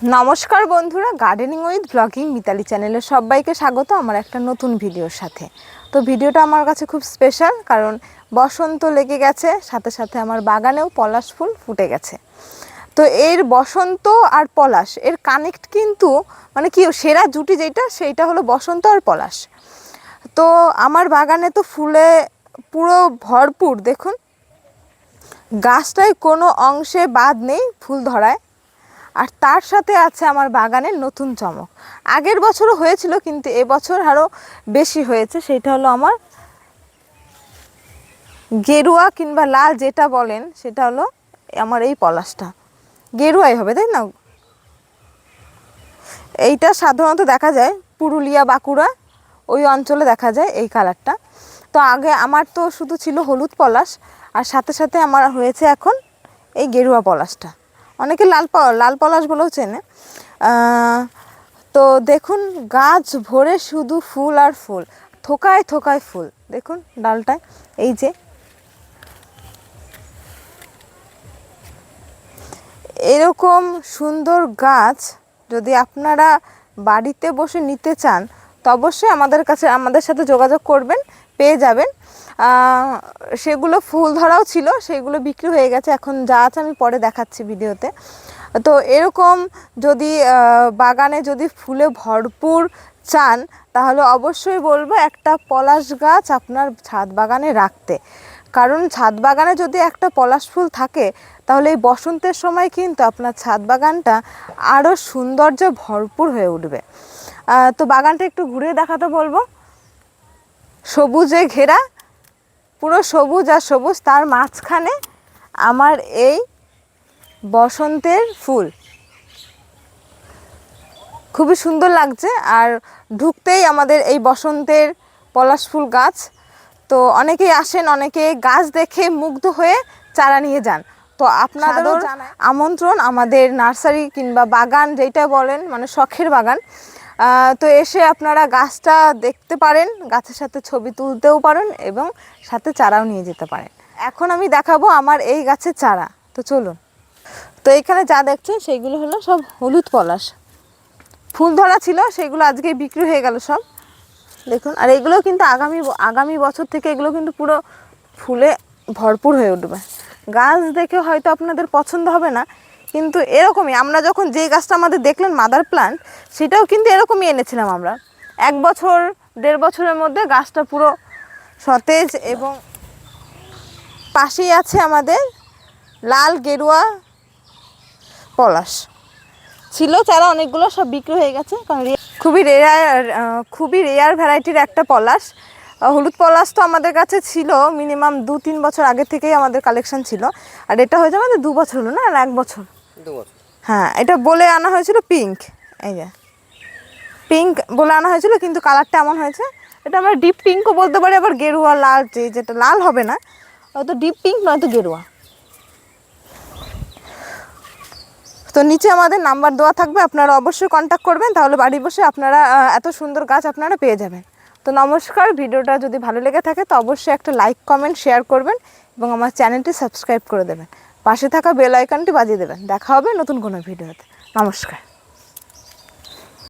নমস্কার বন্ধুরা gardening with blogging Mitali চ্যানেলে সবাইকে স্বাগত আমার একটা নতুন ভিডিওর সাথে। তো ভিডিওটা আমার কাছে খুব স্পেশাল কারণ বসন্ত লেগে গেছে, সাথে সাথে আমার বাগানেও পলাশ ফুল ফুটে গেছে। তো এর বসন্ত আর পলাশ, এর কানেক্ট কিন্তু মানে কি সেরা জুটি যেটা, সেইটা হলো বসন্ত আর পলাশ। তো আমার বাগানে তো ফুলে পুরো ভরপুর, দেখুন। গাছটায় কোনো অংশে বাদ নেই, ফুল ধরায়। আর তার সাথে আছে আমার বাগানের নতুন চমক। আগের বছরও হয়েছিল, কিন্তু এবছর আরও বেশি হয়েছে। সেটা হলো আমার গেরুয়া কিংবা লাল যেটা বলেন, সেটা হলো আমার এই পলাশটা। গেরুয়াই হবে, তাই না? এইটা সাধারণত দেখা যায় পুরুলিয়া, বাঁকুড়া, ওই অঞ্চলে দেখা যায় এই কালারটা। তো আগে আমার তো শুধু ছিল হলুদ পলাশ, আর সাথে সাথে আমার হয়েছে এখন এই গেরুয়া পলাশটা। অনেকে লাল লাল পলাশ বলেও চেনে তো দেখুন, গাছ ভরে শুধু ফুল আর ফুল, থোকায় থোকায় ফুল। দেখুন ডালটায় এই যে। এরকম সুন্দর গাছ যদি আপনারা বাড়িতে বসে নিতে চান, তো অবশ্যই আমাদের কাছে, আমাদের সাথে যোগাযোগ করবেন, পেয়ে যাবেন। সেগুলো ফুল ধরাও ছিল, সেগুলো বিক্রি হয়ে গেছে। এখন যা আছে আমি পরে দেখাচ্ছি ভিডিওতে। তো এরকম যদি বাগানে যদি ফুলে ভরপুর চান, তাহলে অবশ্যই বলব একটা পলাশ গাছ আপনার ছাদ বাগানে রাখতে। কারণ ছাদ বাগানে যদি একটা পলাশ ফুল থাকে, তাহলে এই বসন্তের সময় কিন্তু আপনার ছাদ বাগানটা আরও সৌন্দর্যে ভরপুর হয়ে উঠবে। তো বাগানটা একটু ঘুরে দেখাতে বলব। সবুজে ঘেরা পুরো সবুজ আর সবুজ তার মাঝখানে আমার এই বসন্তের ফুল। খুবই সুন্দর লাগছে আর ঢুকতেই আমাদের এই বসন্তের পলাশ ফুল গাছ। তো অনেকেই আসেন অনেকে গাছ দেখে মুগ্ধ হয়ে চারা নিয়ে যান। তো আপনাদেরও আমন্ত্রণ আমাদের নার্সারি কিংবা বাগান যেটা বলেন মানে শখের বাগান তো এসে আপনারা গাছটা দেখতে পারেন, গাছের সাথে ছবি তুলতেও পারেন এবং সাথে চারাও নিয়ে যেতে পারেন। এখন আমি দেখাবো আমার এই গাছের চারা। তো চলুন। তো এখানে যা দেখছেন, সেইগুলো হলো সব হলুদ পলাশ। ফুল ধরা ছিল সেগুলো আজকে বিক্রি হয়ে গেল সব। দেখুন, আর এগুলো কিন্তু আগামী আগামী বছর থেকে এগুলো কিন্তু পুরো ফুলে ভরপুর হয়ে উঠবে। গাছ দেখে হয়তো আপনাদের পছন্দ হবে না কিন্তু এরকমই আমরা যখন যেই গাছটা আমাদের দেখলেন মাদার প্লান্ট সেটাও কিন্তু এরকমই এনেছিলাম আমরা। এক বছর, দেড় বছরের মধ্যে গাছটা পুরো সতেজ এবং পাশেই আছে আমাদের লাল গেরুয়া পলাশ। ছিল, চারা অনেকগুলো সব বিক্রি হয়ে গেছে, কারণ খুবই রেয়ার খুবই রেয়ার ভ্যারাইটির একটা পলাশ। হলুদ পলাশ তো আমাদের কাছে ছিল মিনিমাম দু তিন বছর আগে থেকেই আমাদের কালেকশন ছিল। আর এটা হয়েছে আমাদের দু বছর হলো না, আর এক বছর। হ্যাঁ এটা বলে আনা হয়েছিল পিঙ্ক এই যে। পিঙ্ক বলে আনা হয়েছিল, কিন্তু কালারটা এমন হয়েছে, এটা আমরা ডিপ পিঙ্কও বলতে পারি, আবার গেরুয়া লাল যে, যেটা লাল হবে না হয়তো ডিপ পিঙ্ক নয়তো গেরুয়া। তো নিচে আমাদের নাম্বার দেওয়া থাকবে, আপনারা অবশ্যই কন্ট্যাক্ট করবেন, তাহলে বাড়ি বসে আপনারা এত সুন্দর গাছ আপনারা পেয়ে যাবেন। তো নমস্কার, ভিডিওটা যদি ভালো লেগে থাকে, তো অবশ্যই একটা লাইক কমেন্ট শেয়ার করবেন এবং আমার চ্যানেলটি সাবস্ক্রাইব করে দেবেন। পাশে থাকা বেল আইকনটি বাজিয়ে দেবেন। দেখা হবে নতুন কোনো ভিডিওতে। নমস্কার।